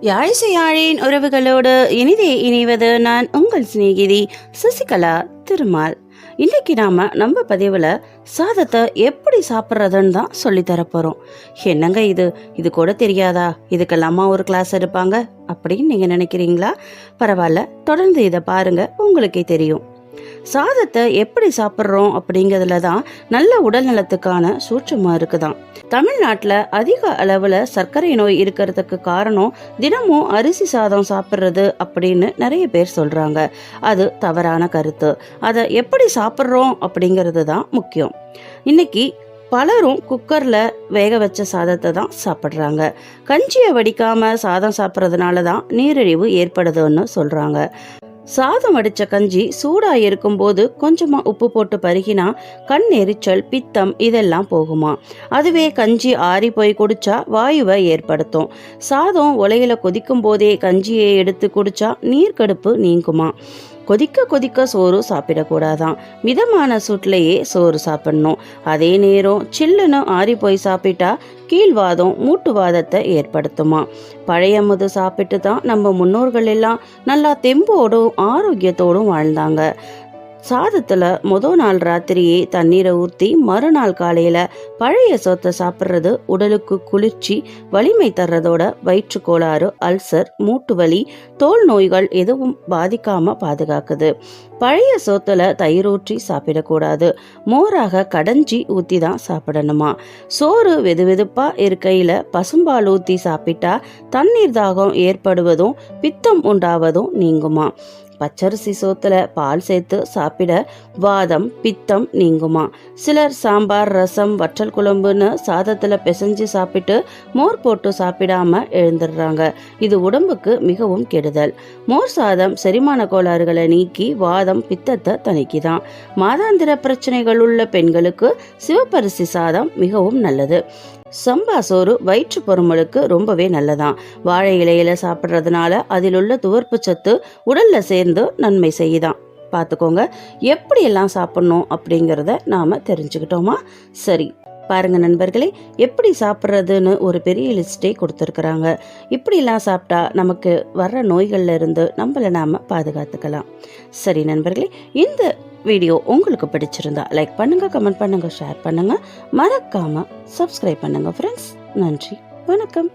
யாழிசை யாழின் உறவுகளோடு இனிதே இணைவது நான் உங்கள் சிநேகிதி சசிகலா திருமால். இன்னைக்கு நாம நம்ம பதிவில் சாதத்தை எப்படி சாப்பிட்றதுன்னு தான் சொல்லி தரப்போகிறோம் என்னங்க இது? இது கூட தெரியாதா? இதுக்கெல்லாமா ஒரு கிளாஸ் எடுப்பாங்க? அப்படின்னு நீங்கள் நினைக்கிறீங்களா? பரவாயில்ல. தொடர்ந்து இதை பாருங்க. உங்களுக்கே தெரியும். சாதத்தை எப்படி சாப்பிட்றோம் அப்படிங்கிறதுல தான் நல்ல உடல் நலத்துக்கான சூட்சமாக இருக்குதான் தமிழ்நாட்டில் அதிக அளவில் சர்க்கரை நோய் இருக்கிறதுக்கு காரணம் தினமும் அரிசி சாதம் சாப்பிட்றது அப்படின்னு நிறைய பேர் சொல்கிறாங்க அது தவறான கருத்து. அதை எப்படி சாப்பிட்றோம் அப்படிங்கிறது தான் முக்கியம். இன்னைக்கு பலரும் குக்கரில் வேக வச்ச சாதத்தை தான் சாப்பிட்றாங்க. கஞ்சியை வடிக்காமல் சாதம் சாப்பிட்றதுனால தான் நீரிழிவு ஏற்படுதுன்னு சொல்கிறாங்க சாதம் அடித்த கஞ்சி சூடாக இருக்கும்போது கொஞ்சமாக உப்பு போட்டு பருகினா கண் எரிச்சல் பித்தம் இதெல்லாம் போகுமா? அதுவே கஞ்சி ஆறி போய் குடிச்சா வாயுவை ஏற்படுத்தும். சாதம் உலையில கொதிக்கும் போதே கஞ்சியை எடுத்து குடிச்சா நீர்க்கடுப்பு நீங்குமா? கொதிக்க கொதிக்க சோறு சாப்பிடக்கூடாதாம் மிதமான சூட்லேயே சோறு சாப்பிடணும். அதே நேரம் சில்லுன்னு ஆறி போய் சாப்பிட்டா கீழ்வாதம் மூட்டுவாதத்தை ஏற்படுத்துமா? பழைய முது சாப்பிட்டு தான் நம்ம முன்னோர்கள் எல்லாம் நல்லா தெம்போடும் ஆரோக்கியத்தோடும் வாழ்ந்தாங்க. சாதத்தில் மொதல் நாள் ராத்திரியே தண்ணீரை ஊற்றி மறுநாள் காலையில் பழைய சோத்தை சாப்பிட்றது உடலுக்கு குளிர்ச்சி வலிமை தர்றதோட வயிற்று கோளாறு அல்சர் மூட்டு வலி தோல் நோய்கள் எதுவும் பாதிக்காம பாதுகாக்குது. பழைய சோத்துல தயிர் ஊற்றி சாப்பிடக்கூடாது. மோராக கடைஞ்சி ஊற்றி தான் சாப்பிடணுமா? சோறு வெது வெதுப்பா இருக்கையில் பசும்பால் ஊற்றி சாப்பிட்டா தண்ணீர் தாகம் ஏற்படுவதும் பித்தம் உண்டாவதும் நீங்குமா? பச்சரிசி சோத்துல பால் சேர்த்து சாப்பிட வாதம் பித்தம் நீங்குமா? சிலர் சாம்பார் ரசம் வற்றல் குழம்புன்னு சாதத்துல பிசைஞ்சு சாப்பிட்டு மோர் போட்டு சாப்பிடாம எழுந்துடுறாங்க. இது உடம்புக்கு மிகவும் கெடுதல். மோர் சாதம் செரிமான கோளாறுகளை நீக்கி வாதம் பித்தத்தை தணிக்குதான். மாதாந்திர பிரச்சனைகள் உள்ள பெண்களுக்கு சிவப்பரிசி சாதம் மிகவும் நல்லது. சம்பா சோறு வயிற்று பொறுமலுக்கு ரொம்பவே நல்லதான் வாழை இலையில சாப்பிட்றதுனால அதில் உள்ள துவர்ப்பு சத்து உடல்ல சேர்ந்து நன்மை செய்யுதான் பார்த்துக்கோங்க எப்படியெல்லாம் சாப்பிட்ணும் அப்படிங்கிறத நாம் தெரிஞ்சுக்கிட்டோமா? சரி பாருங்க நண்பர்களே எப்படி சாப்பிட்றதுன்னு ஒரு பெரிய லிஸ்ட்டே கொடுத்துருக்குறாங்க. இப்படிலாம் சாப்பிட்டா நமக்கு வர்ற நோய்கள்ல இருந்து நம்மளை நாம் பாதுகாத்துக்கலாம். சரி நண்பர்களே இந்த வீடியோ உங்களுக்கு பிடிச்சிருந்தா லைக் பண்ணுங்க கமெண்ட் பண்ணுங்க ஷேர் பண்ணுங்க. மறக்காம சப்ஸ்கிரைப் பண்ணுங்க ஃப்ரெண்ட்ஸ் நன்றி வணக்கம்.